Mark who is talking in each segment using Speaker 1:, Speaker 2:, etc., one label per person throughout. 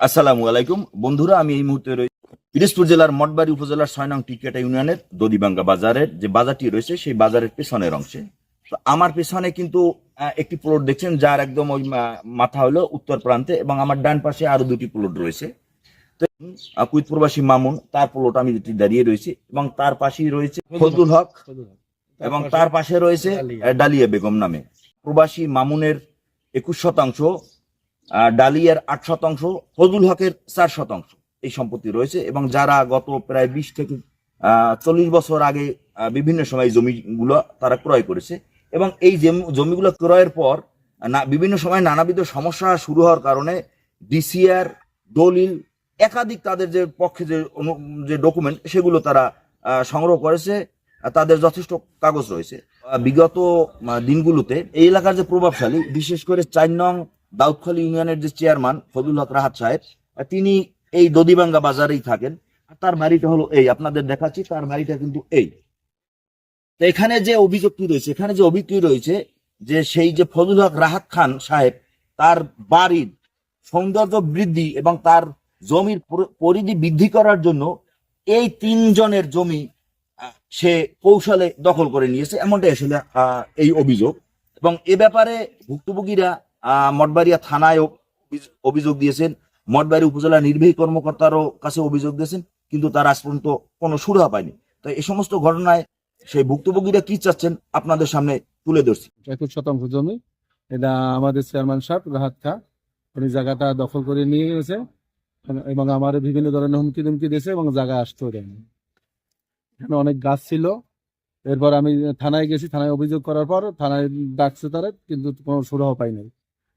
Speaker 1: আসসালামু আলাইকুম। বন্ধুরা আমি এই মুহূর্তে রয়েছি পিরোজপুর জেলার মঠবাড়ি উপজেলার ছয় নং টিকেটা ইউনিয়নের দদিবাঙ্গা বাজারের যে বাজারটি রয়েছে সেই বাজারের পেছনের অংশে। তো আমার পেছনে কিন্তু একটি প্লট দেখছেন যার একদম ওই মাথা হলো উত্তর প্রান্তে এবং আমার ডান পাশে আরও দুটি প্লট রয়েছে। তো কুইত প্রবাসী মামুন তার প্লট আমি যেটি দাঁড়িয়ে রয়েছি এবং তার পাশেই রয়েছে ফজলুল হক এবং তার পাশে রয়েছে ডালিয়া বেগম নামে। প্রবাসী মামুনের একুশ শতাংশ ডালিয়ার আট শতাংশ ফজুল হকের চার শতাংশ এই সম্পত্তি রয়েছে এবং যারা গত প্রায় বিশ থেকে চল্লিশ বছর আগে বিভিন্ন সময় জমিগুলো তারা ক্রয় করেছে এবং এই জমি- জমিগুলো ক্রয়ের পর, না, বিভিন্ন সময় নানাবিধ সমস্যা শুরু হওয়ার কারণে ডিসিআর, দলিল, একাধিক তাদের যে পক্ষে যে যে ডকুমেন্ট, সেগুলো তারা সংগ্রহ করেছে তাদের যথেষ্ট কাগজ রয়েছে। বিগত দিনগুলোতে এই এলাকার যে প্রভাবশালী, বিশেষ করে চার নং দাউদখালী ইউনিয়নের যে চেয়ারম্যান ফজুল হক রাহাত সাহেব, তিনি এই দদিবাঙ্গা বাজারেই থাকেন। তার বাড়িটা হলো এই, আপনাদের দেখাচ্ছি, তার বাড়িটা কিন্তু এই। এখানে যে অভিযোগটি রয়েছে, এখানে যে অভিযোগটি রয়েছে যে সেই যে ফজুল হক রাহাত খান সাহেব, তার বাড়ির সৌন্দর্য বৃদ্ধি এবং তার জমির পরিধি বৃদ্ধি করার জন্য এই তিনজনের জমি সে কৌশলে দখল করে নিয়েছে, এমনটাই আসলে এই অভিযোগ। এবং এ ব্যাপারে ভুক্তভোগীরা মঠবাড়িয়া থানায় অভিযোগ- দিয়েছেন। মঠবাড়ি উপজেলা নির্বাহী কর্মকর্তারও কাছে অভিযোগ দিয়েছেন, কিন্তু তার আজ পর্যন্ত কোনো সুরাহা পায়নি। তো এই সমস্ত ঘটনায় সেই ভুক্তভোগীরা কি চাচ্ছেন আপনাদের সামনে তুলে ধরছি।
Speaker 2: একুশ শতাংশ জমি। এটা আমাদের চেয়ারম্যান সাহেব রাহাত খা উনি জায়গাটা দখল করে নিয়ে গেছে এবং আমার বিভিন্ন ধরনের হুমকি দুমকি দিয়েছে এবং জায়গা আসতেও দেয়নি। এখানে অনেক গাছ ছিল। এরপর আমি থানায় গেছি, থানায় অভিযোগ করার পর থানায় ডাকছে তারা, কিন্তু কোনো সুরাহ পাই নাই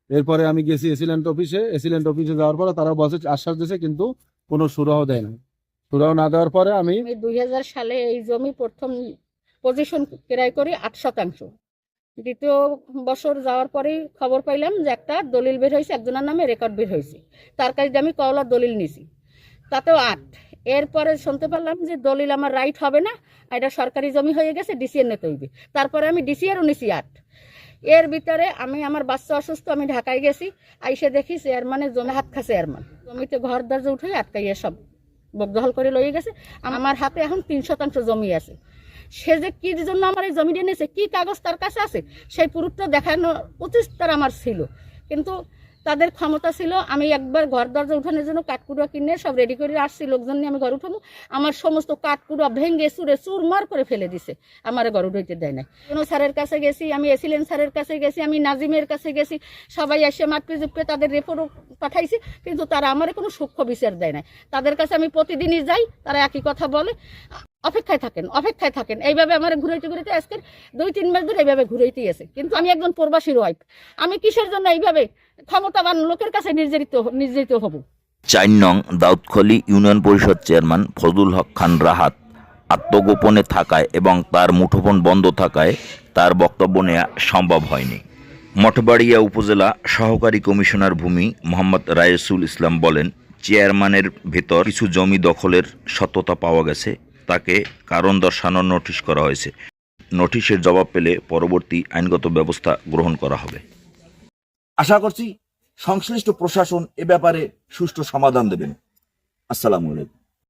Speaker 2: এরপরে আমি গেছি এসিলেন্ট অফিসে এসিলেন্ট অফিসে যাওয়ার পরে তারা বসে আশ্বাস দিয়েছে, কিন্তু কোনো সুরাহ দেয় না সুরাহ না দেওয়ার পরে আমি
Speaker 3: দুই হাজার সালে এই জমি প্রথম পজিশন ক্রয় করি আট শতাংশ। দ্বিতীয় বছর যাওয়ার পরেই খবর পাইলাম যে একটা দলিল বের হয়েছে, একজনের নামে রেকর্ড বের হয়েছে। তার কাছে আমি কওলার দলিল নিছি। তাতেও আট। এরপরে শুনতে পারলাম যে দলিল আমার রাইট হবে না এটা সরকারি জমি হয়ে গেছে ডিসিএর নিতে হইবে। তারপরে আমি ডিসিএরও নিছি আট এর ভিতরে আমি আমার বাচ্চা অসুস্থ, আমি ঢাকায় গেছি, আইসে দেখি চেয়ারম্যানের জমি হাত খা চেয়ারম্যান জমিতে ঘর দরজা উঠে আটকাইয়া সব বকদখল করে লয়ে গেছে। আমার হাতে এখন তিন শতাংশ জমি আছে। সে যে কি জন্য আমার এই জমিটা নিয়েছে, কি কাগজ তার কাছে আছে, সেই পুরুষটা দেখানো উচিত তার আমার ছিল। কিন্তু তাদের ক্ষমতা ছিল, আমি একবার ঘর দরজা উঠানোর জন্য কাঠকুড়া কিনে সব রেডি করে আসছি, লোকজন নিয়ে আমি ঘর উঠাবো। আমার সমস্ত কাঠকুড়া ভেঙে চুরে চুরমার করে ফেলে দিছে, আমার ঘর উঠাইতে দেয় নাই। কোনো স্যারের কাছে গেছি, আমি এসিলেন স্যারের কাছে গেছি, আমি নাজিমের কাছে গেছি, সবাই এসে মাতপে জুপে তাদের রেপোর্টও পাঠাইছি, কিন্তু তারা আমার কোনো সূক্ষ্ম বিচার দেয় না তাদের কাছে আমি প্রতিদিনই যাই, তারা একই কথা বলে। অপেক্ষায় থাকেন অপেক্ষায় থাকেন। এইভাবে আমার ঘুরাইতে ঘুরাইতে আজকে দুই, তিন মাস ধরে এইভাবে ঘুরাইতেই আছে। কিন্তু আমি একজন প্রবাসীর ওয়াইফ আমি কিসের জন্য এইভাবে ক্ষমতাবান লোকের কাছে নির্যাতিত নির্যাতিত হব?
Speaker 1: চার নং দাউদখলি ইউনিয়ন পরিষদ চেয়ারম্যান ফজলুল হক খান রাহাত আত্মগোপনে থাকায় এবং তার মুঠোফোন বন্ধ থাকায় তার বক্তব্য নেওয়া সম্ভব হয়নি। মঠবাড়িয়া উপজেলা সহকারী কমিশনার ভূমি মোহাম্মদ রায়েসুল ইসলাম বলেন, চেয়ারম্যানের ভেতর কিছু জমি দখলের সত্যতা পাওয়া গেছে, তাকে কারণ দর্শানোর নোটিশ করা হয়েছে। নোটিশের জবাব পেলে পরবর্তী আইনগত ব্যবস্থা গ্রহণ করা হবে। আশা করছি সংশ্লিষ্ট প্রশাসন এ ব্যাপারে সুষ্ঠু সমাধান দেবেন। আসসালামু আলাইকুম।